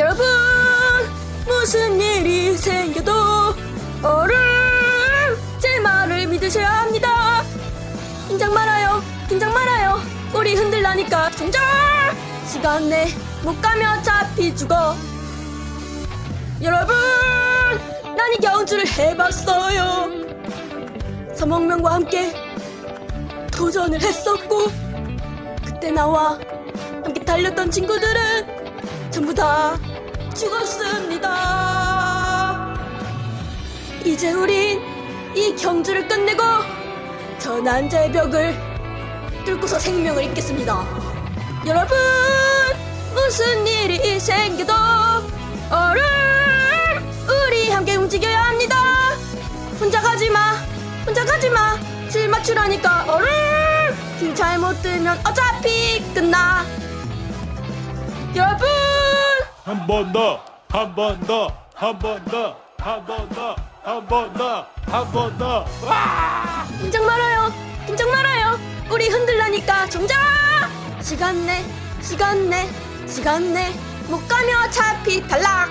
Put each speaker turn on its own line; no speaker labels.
여러분 무슨 일이 생겨도 얼음 제 말을 믿으셔야 합니다. 긴장 말아요 긴장 말아요. 꼬리 흔들라니까 정절 시간 내못 가면 어차피 죽어. 여러분 난 이 경주를 해봤어요. 서목명과 함께 도전을 했었고 그때 나와 함께 달렸던 친구들은 다 죽었습니다. 이제 우린 이 경주를 끝내고 저 난자의 벽을 뚫고서 생명을 잇겠습니다. 여러분 무슨 일이 생겨도 얼음 우리 함께 움직여야 합니다. 혼자 가지 마 혼자 가지마 줄 맞추라니까 얼음 길 잘못 들면 어차피 끝나
한 번 더, 한 번 더, 한 번 더, 한 번 더, 한 번 더, 한 번 더. 와!
긴장 말아요. 긴장 말아요. 꼬리 흔들라니까 정작! 시간 내 시간 내 시간 내. 못 가면 어차피 탈락